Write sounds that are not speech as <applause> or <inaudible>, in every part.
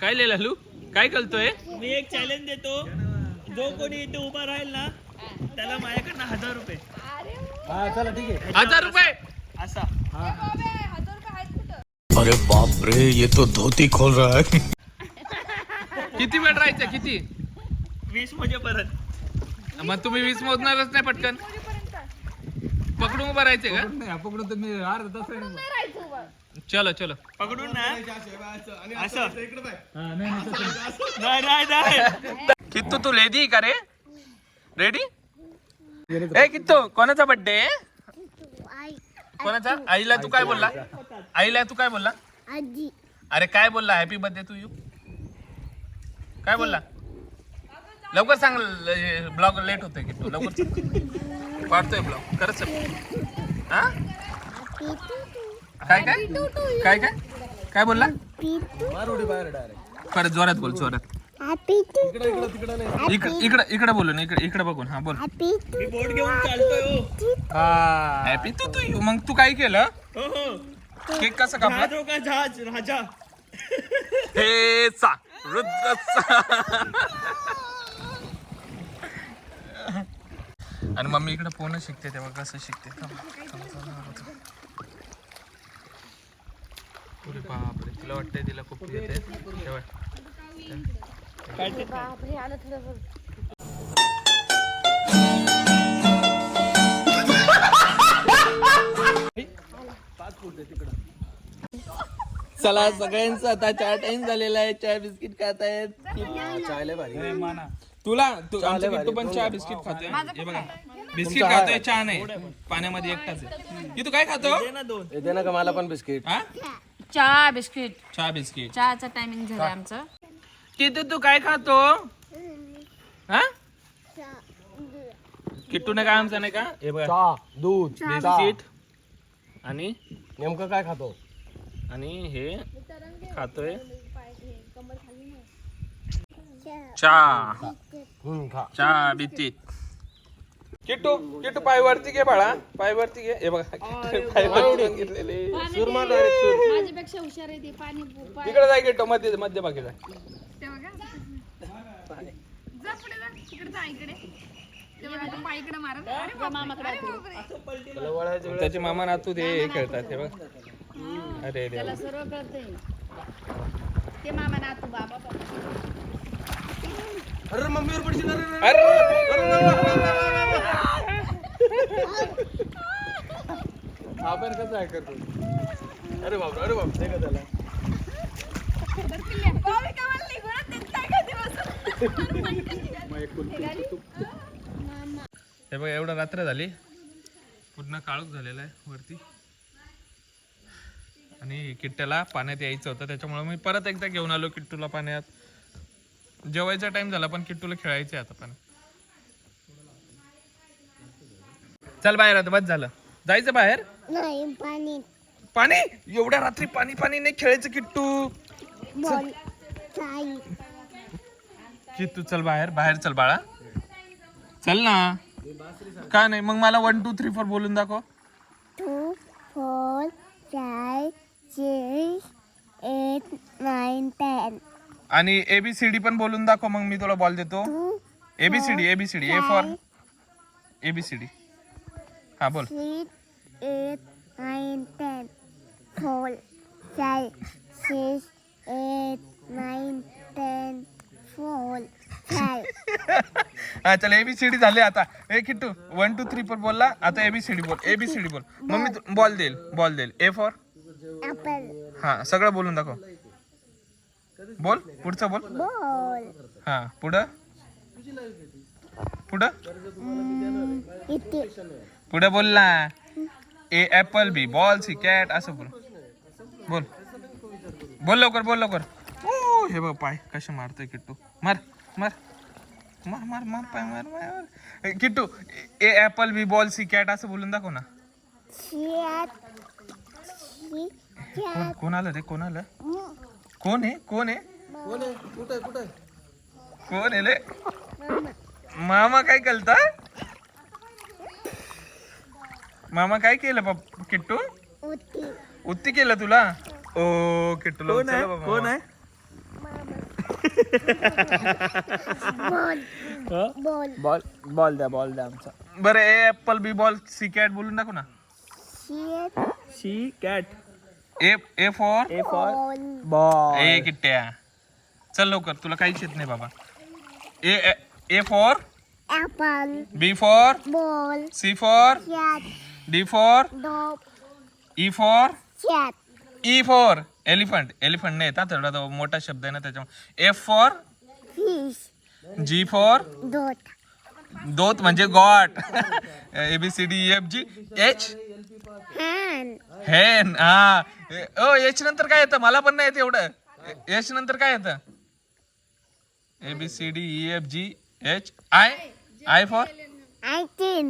काय लिहिला लू काय कळतोय मी एक चॅलेंज देतो. जो कोणी इथे उभा राहील ना त्याला माझ्याकडनं हजार रुपये. हा चला ठीक आहे. हजार रुपये? असा. अरे बाप रे ये तो धोती खोल रहा है। किती वेळ राहायचं किती? वीस म्हणजे परत मग तुम्ही वीस मोजणारच नाही पटकन. पकडून उभं राहायचे का? नाही पकडून मी अर्धा तास राहील. चलो चलो. पकडून ना. असं. हा, नाही, नाही, नाही. नाही नाही कित्तू तू रेडी का रे? रेडी ए कित्तू कोणाचा बर्थडे कोणाचा? आईला तू काय बोलला? आईला तू काय बोलला? अरे काय बोलला? हॅपी बर्थडे टू यू काय बोलला? लवकर सांग ब्लॉग लेट होतोय किट्टू. लवकर. वाढतोय ब्लॉग. खरंच हा? काय काय? काय काय? काय बोलला? परत जोरात बोल जोरात. इकडं इकडं इकडे इकडे ना इकडे इकडे बघून. हा बोल. हॅपी टू हॅपी तू तू मग तू काय केलं? केक कसं कापला? जहाज राजा हे चा. रुद्रचा आणि मम्मी इकडे पोहणं शिकते तेव्हा कसं शिकते? अरे बापरे तिला वाटतंय तिला खूप येते तेव्हा चला सगळ्यांचं आता चहा टाइम झालेला आहे. चहा बिस्किट खात आहेत. तुला तू आमच्या किट्टू पण चहा बिस्किट खातोय. हे बघा. बिस्किट खातोय चहा नाही. पाण्यामध्ये एकटाच आहे. तू काय खातो? दे ना दोन. दे ना का मला पण बिस्किट. हा. चहा बिस्किट. चहा बिस्किट. चहाचा टायमिंग झालं आमचं. किट्टू तू काय खातो? हा? किट्टूने काय आमचं नाही का? हे बघा. चहा दूध बिस्किट. आणि? नेमकं काय खातो? आणि हे खातोय. चहा. हम्म खा. चहा बिस्किट. किट्टू किट्टू पाय वरती घे बाळा. पाय वरती घे. हे बघा किट्टू पाय वरती घेतलेले सूर मार डायरेक्ट सूर माझ्यापेक्षा हुशार आहे ते पाणी इकडे जाय किट्टू मध्य मध्य भागी जाय त्याचे मामा नातू ते हे खेळतात हे बघ. अरे. सर्व करते ते मामा ना तू बाबा. अरे मम्मीवर पडशील अरे, अरे. आपण कसं आहे करतो? अरे बाप अरे बाप ते का त्याला हे बघ एवढं रात्र झाली. पूर्ण काळोख झालेला आहे वरती. आणि किट्ट्याला पाण्यात यायचं होतं त्याच्यामुळे मी परत एकदा घेऊन आलो किट्टूला पाण्यात. जेवायचा टाइम झाला पण किट्टूला खेळायचे आता पण. चल बाहेर आता बस झालं. जायचं बाहेर? नाही पाणी. पाणी? एवढ्या रात्री पाणी पाणी नाही खेळायचं किट्टू. बॉल किट्टू चल बाहेर. बाहेर चल बाळा. चल ना. का नाही? मग मला वन टू थ्री फोर बोलून दाखव. Two four five six eight nine ten आणि एबीसीडी पण बोलून दाखव मग मी तुला बॉल देतो. A B C D A B C D A for A B C D हा बोल. Six eight nine ten four five six eight nine ten four five हा चल एबीसीडी झाले आता. ए Kittu one two three four बोलला. आता ABCD बोल. ABCD बोल. मग मी बॉल देईल बॉल देईल. ए फॉर ॲपल हा सगळं बोलून दाखव. बोल पुढचं बोल. बॉल हा पुढं? पुढं? इथे. पुढे बोल ना. A apple B ball C cat असं बोल. बोल. बोल लवकर बोल लवकर. ओ, हे बघ पाय कसे मारतोय किट्टू. मार मार. मार मार मार पाय मार मार मार. ए, Kittu A apple B ball C cat असं बोलून दाखव ना. कोण कोण आलं रे कोण आलं? कोण आहे कोण आहे? कोण आहे? कुठं कुठं आहे? कोण आहे रे? मामा काय कलता मामा काय केलं पप किट्टू? उत्ती केलं तुला? ओ किट्टू कोण आहे? बाबा. कोण आहे? बॉल. बॉल. बॉल बॉल द्या बॉल द्या आमचा. बरं A apple B ball C cat बोलून टाकू ना. शेत C cat A A for A for ball ball ए किट्ट्या. चल लवकर तुला काहीच येत नाही बाबा. A A for apple B for ball C for शेत D for E for E for elephant elephant नाही येतात थोडा तो मोठा शब्द आहे ना त्याच्यामुळे. एफ फॉर जी फॉर दोत म्हणजे goat A B C D F G H hen हा. ओ एच नंतर काय येतं? मला पण नाही येत एवढं. एच नंतर काय येतं? A B C D E F G H I I for I तीन.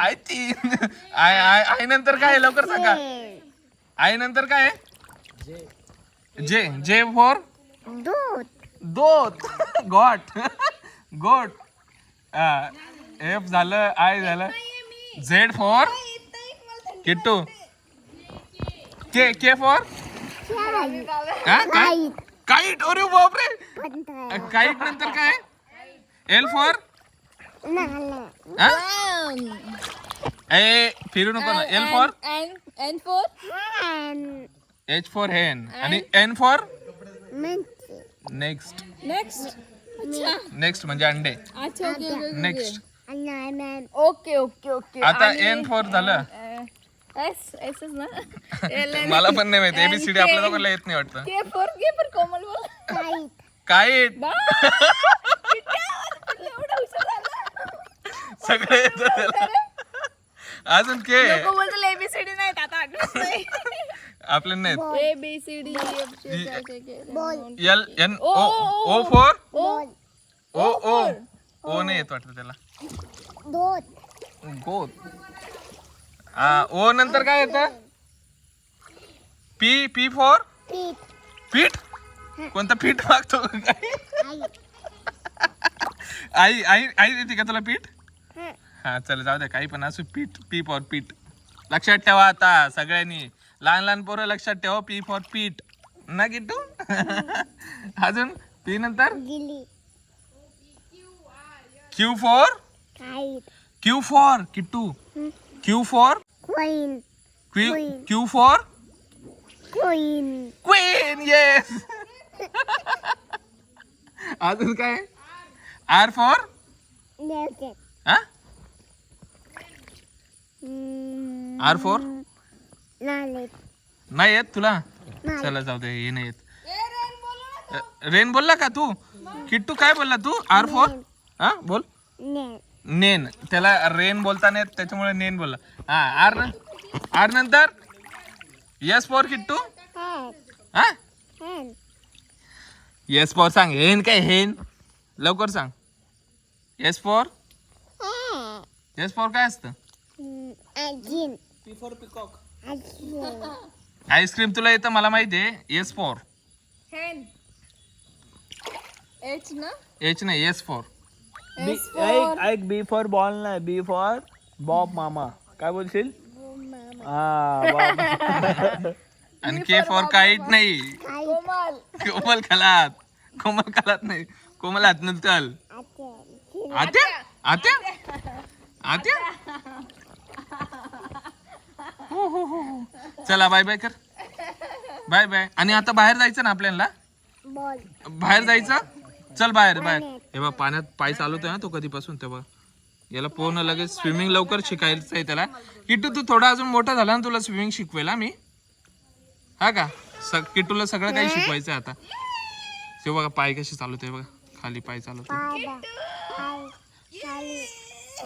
आय तीन. आय आय आय नंतर काय आहे? लवकर सांगा. आय नंतर काय आहे? जे. जे फॉर दूध. दोत गॉट. गोट. एफ झालं आय झालं. Z for Kittu. K K for काय? काईट अरे बापरे. पंधरा. काईट नंतर काय एल फॉर नाला ए फिरू नको ना. L for N for hen H for hen आणि N for next next next म्हणजे अंडे. अच्छा okay okay next okay okay okay. आता एन फॉर झालं. एस एसच ना. <laughs> एल मला पण नाही माहिती. एबीसीडी आपल्या दोघांना येत नाही वाटतं. के फोर के पर कोमल बोल. काईट काईट बा एवढा हुशार झाला. सगळं येतं त्याला. अजून के? लोक बोलतो एबीसीडी नाही आता आठवत नाही. आपल्या नाहीत. A B C D F G L N O O for ball O O O नाही येत वाटतं त्याला. दूध गोत. ओ नंतर काय येतं? पी पी फॉर पीठ. पीठ? कोणतं पीठ मागतो? आई. आई आई आई देते का तुला पीठ? हं. चल जाऊ दे काही पण असू पीठ पी फॉर पीठ. लक्षात ठेवा आता सगळ्यांनी. लहान लहान पोरं लक्षात ठेवा पी फॉर पीठ. ना किट्टू? <laughs> अजून? पी नंतर? Q for Q for Kittu. Q for queen Q for queen queen yes अजून काय? आर फॉर हा. R for? नाही येत तुला. चला जाऊ दे हे नाही येत. रेन बोलला का तू? किट्टू काय बोलला तू? R for? हा बोल. नेन. त्याला रेन बोलता नाही येत, त्याच्यामुळे नेन बोलला. हा आर आर नंतर? S for Kittu? हा. येस फॉर सांग. हेन काय हेन? लवकर सांग. Yes for? येस फॉर काय असतं? पी फॉर पिकॉक अजिन. आईस्क्रीम तुला येतं मला माहिती आहे. येस फॉर हॅन एच ना? एच नाही येस फॉर ऐक ऐक बी फॉर बॉल नाही. बी फॉर बॉब मामा काय बोलशील? हा बॉब <laughs> आणि के फॉर काईट नाही. कोमल कोमल खलात कोमल खलात नाही. कोमल हात चल. आता आत्या? आत्या? आत्या. हो हो हो हो. चला बाय बाय कर. Bye bye. आणि आता बाहेर जायचं ना आपल्याला? बॉल. बाहेर जायचं? चल बाहेर बाहेर. हे बघ पाण्यात पाय चालवतोय ना तो कधीपासून तेव्हा. याला पोहणं लगेच स्विमिंग लवकर शिकायचं आहे त्याला. किट्टू तू थोडा अजून मोठा झाला ना तुला स्विमिंग शिकवेल मी? हा का? स किट्टूला सगळं काही शिकवायचं आहे आता. ते बघा पाय कसे चालवतोय बघा. खाली पाय खाली.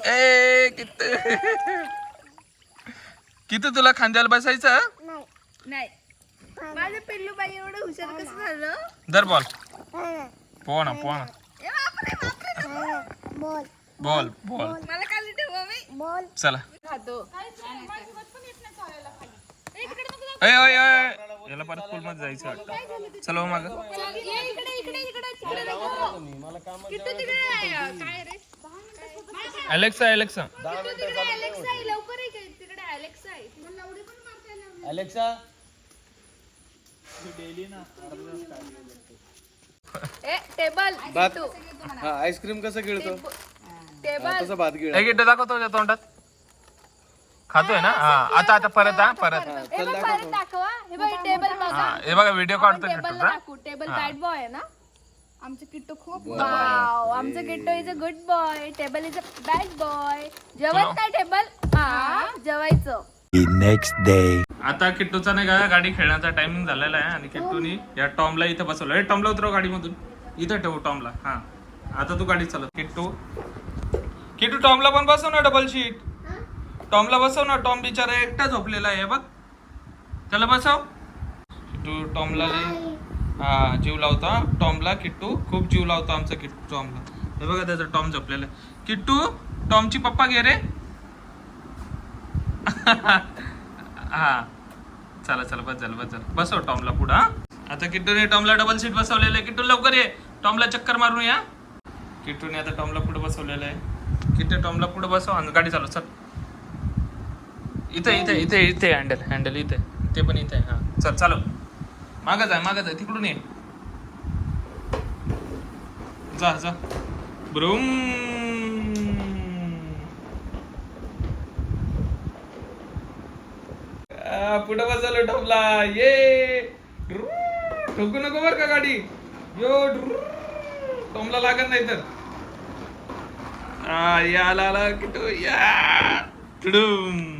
ए किती किती तुला खांद्याला बसायचं? नाही. नाही. माझं पिल्लू बाई एवढं हुशार कसं झालं? दर बॉल हॅन पोहा पोहा ए बापरे बापरे बॉल बॉल बॉल मला खाली ठेवा मी बॉल चला. खातो. अय अय अय याला परत स्कूल मध्ये जायचं वाटतं चला माग इकडे इकडे इकडे तिकडे नको. किट्टू तिकडे आहे. काय रे अलेक्सा अलेक्सा अलेक्सा आहे लवकर आहे का? तिकडे अलेक्सा आहे मला उडी पण मारता येणार नाही. अलेक्सा ए टेबल भात किट्टू हा आईस्क्रीम कसं गिळतो टेबल तसं भात गिळ दाखवतो तोंडात खातोय ना? हा आता आता परत हा परत. हे बघ परत दाखवा. हे बघ टेबल बघा हा हे बघा व्हिडिओ काढतो टेबल किट्टूचा दाखवू. टेबल बॅड बॉय आहे ना? आमचं किट्टू खूप वाव. आमचं Kittu is a good boy table is a bad boy जेवण काय टेबल हा जेवायचं. आता किट्टूचा नाही का गाडी खेळण्याचा टायमिंग झालेला आहे आणि किट्टूनी या टॉमला इथं बसवलं. हे टॉमला उतरव गाडीमधून. इथं ठेवू टॉमला. हा. आता तू गाडी चालव. किट्टू. किट्टू टॉमला पण बसव ना डबल शीट टॉमला बसव ना टॉम बिचारा एकटा झोपलेला आहे बघ. त्याला बसव. किट्टू टॉमला हा जीव लावता टॉमला किट्टू खूप जीव लावतो आमचा किट्टू टॉमला. हे बघा त्याचा टॉम झोपलेला आहे. किट्टू टॉमची पप्पा घे रे. <laughs> हा. चला चला बस झालं बस झालं. बसव टॉमला पुढं आता किट्टूने टॉमला डबल सीट बसवलेलं आहे. किट्टू लवकर ये. टॉमला चक्कर मारून या किट्टूने आता टॉमला पुढे बसवलेलं आहे. किट्टू टॉमला पुढे बसव. आणि गाडी चालव चल. इथे इथे इथे इथे हँडल हँडल इथे. ते पण इथे आहे, हा. चल चालव. मागच आहे मागच आहे तिकडून ये. जा जा. ब्रुम. आ, पुढं बसवलं ठोकला ये. ठोकू नको बर का गाडी. यो टोमला लागत नाही तर. या आला आला किटू या. टुडूम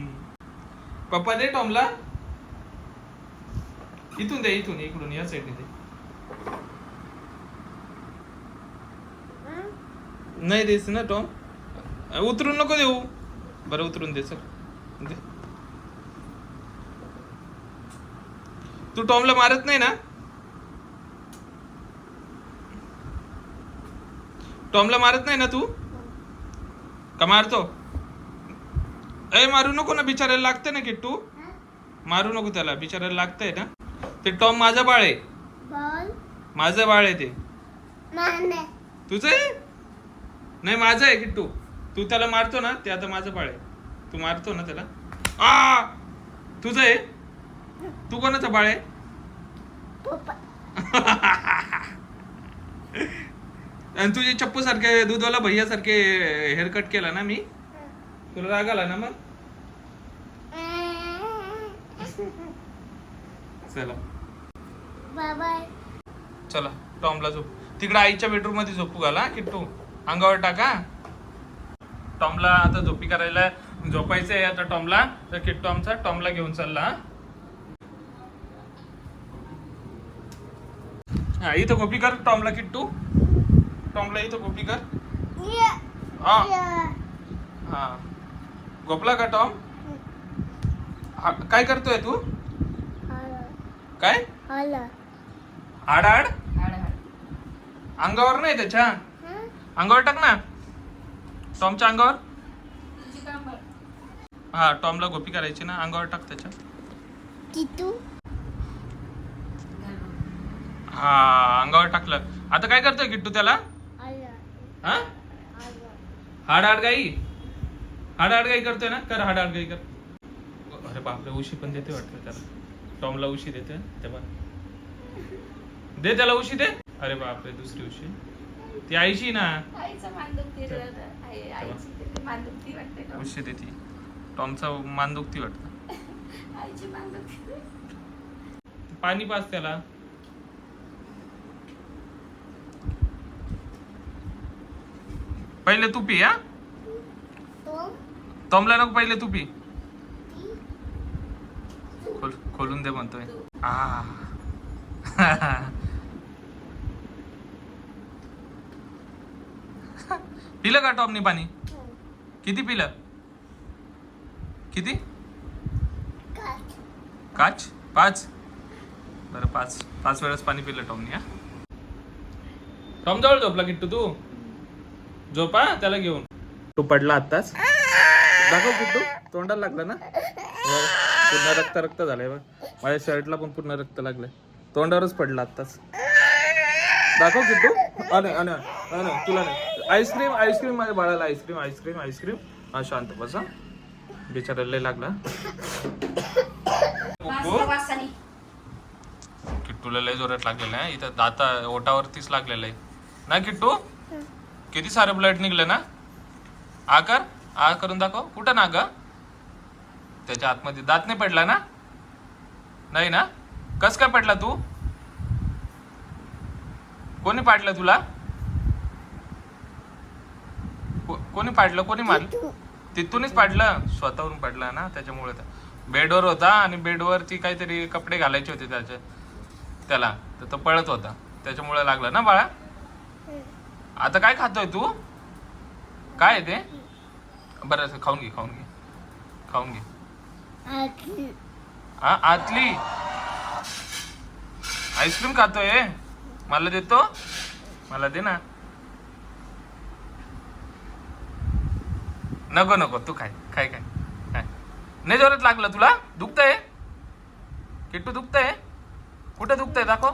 पप्पा दे टॉमला. इथून दे इथून इकडून या साईडने दे. नाही देस ना टॉम. उतरून नको देऊ. बरं उतरून दे सर दे. तू टॉमला मारत नाही ना? टॉमला मारत नाही ना तू? का मारतो? ए मारू नको ना बिचारायला लागते ना किट्टू. मारू नको त्याला बिचारायला लागतंय ना. ते टॉम माझं बाळ आहे. माझं बाळ आहे ते. तुझं आहे? नाही माझं आहे किट्टू. तू त्याला मारतो ना ते आता माझं बाळ आहे. तू मारतो ना त्याला. आ! तुझं आहे? तू कोणाचं बाळ आहे? <laughs> आणि तुझे चप्पू सारखे दूधवाला भैया सारखे हेअरकट केला ना मी? तुला राग आला ना मग? चला. बाबा चला टॉमला झोप. तिकडे आईच्या बेडरूममध्ये झोपू घाला किट्टू. अंगावर टाका टॉमला आता झोपी करायला झोपायचंय आता टॉमला. तर किट्टू आमचा टॉमला घेऊन चालला हा? हा इथं गोपी कर टॉमला किट्टू. टॉमला इथं गोपी कर. हा. हा. गोपला का टॉम? काय करतोय तू? काय? आड हाड हाड अंगावर नाही त्याच्या? अंगावर टाक ना. टॉमच्या अंगावर? हा टॉमला गोपी करायची ना अंगावर टाक त्याच्या. हा अंगावर टाकलं. आता काय करतोय किट्टू त्याला? हा? हाड हाड गाई? हाड हाड गाई करतोय ना? कर हाड हाड गाई कर. अरे बापरे उशी पण देते वाटतं त्याला. टॉमला उशी देते तेव्हा. दे त्याला उशी दे. अरे बापरे दुसरी उशी. ती आईशी ना? आईचं ना. उशी देते टॉमचा मान दुखती वाटतं पाणी पाच त्याला. पहिले तू पी हा? तो टॉमला नको पहिले तू पी. खोल खोलून दे म्हणतोय. <laughs> पिलं का टॉमनी पाणी? किती पिलं? किती? काच. काच पाच? बरं पाच. पाच वेळेस पाणी पिलं टॉमनी हा. टॉम जवळ झोपला किट्टू तू? झोपा त्याला घेऊन. तू पडला आत्ताच? दाखव किट्टू तोंडाला लागला ना? पूर्ण रक्त रक्त झालंय बघ. माझ्या शर्टला पण पूर्ण रक्त लागलंय. तोंडावरच पडला आत्ताच. दाखव किट्टू अने अने अने तुला नाही. आईस्क्रीम आईस्क्रीम माझ्या बाळाला. Ice cream ice cream ice cream. हा शांत बस हा. बिचारायला लय लागला. किट्टू किट्टूला लय जोरात लागलेलं आहे. इथं दाता ओटावरतीच लागलेलं आहे. ना किट्टू? किती सारे ब्लड निघले ना? आ कर आ करून दाखव. कुठं ना ग? त्याच्या आतमध्ये दात नाही पडला ना? नाही ना? कस काय पडला तू? कोणी पाडलं तुला? कोणी पाडलं? कोणी मारलं? तिथूनच पाडलं. स्वतःहून पडला ना त्याच्यामुळे बेडवर होता आणि बेडवरती काहीतरी कपडे घालायचे होते त्याचे. त्याला. तर तो पळत होता. त्याच्यामुळे लागला ना बाळा? आता काय खातोय तू? काय आहे ते? बरं असं खाऊन घे खाऊन घे. खाऊन घे. हा आतली. आईस्क्रीम खातोय. मला देतो. मला दे ना. नको नको. तू खाय खाय काय काय नाही जोरात लागलं तुला? दुखतंय? किट्टू दुखतंय? कुठं दुखतंय? दाखव.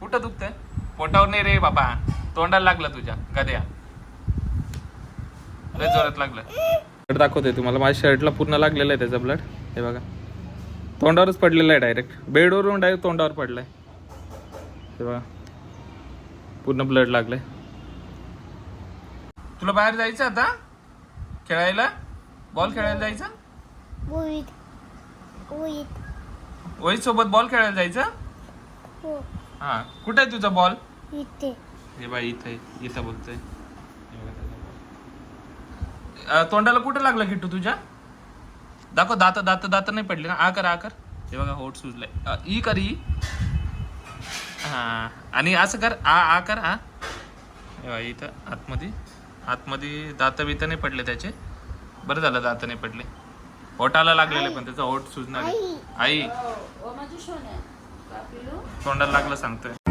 कुठं दुखतंय? पोटावर नाही रे बाबा. तोंडाला लागलं तुझ्या. गद्या. लय जोरात लागलं. ब्लड दाखवतोय तुम्हाला. माझ्या शर्टला पूर्ण लागलेलं आहे त्याचा ब्लड हे बघा. तोंडावरच पडलेलं आहे डायरेक्ट बेडवरून डायरेक्ट तोंडावर पडलाय. हे बघा. पूर्ण ब्लड लागलंय. तुला बाहेर जायचं आता? खेळायला? बॉल खेळायला जायचं? वही सोबत बॉल खेळायला जायचं? हो. हा. कुठे आहे तुझा बॉल इथे. हे बाई इथे आहे. इथं बोलतोय हे बघा त्याचा ball. अं, तोंडाला कुठं लागलं किट्टू तुझ्या? दाखव दात दात दात नाही पडले ना? आ कर आ कर. हे बघा होट सुजलाय. अं, ई कर ई. हा आणि असं कर आ आ कर आ. हे बघा इथं आतमध्ये. आतमध्ये दात बित नाही पडले त्याचे. बरं झालं दात नाही पडले. होटाला लागलेले पण त्याचा होट सुजणार आहे. आई. तोंडाला लागलं सांगतोय.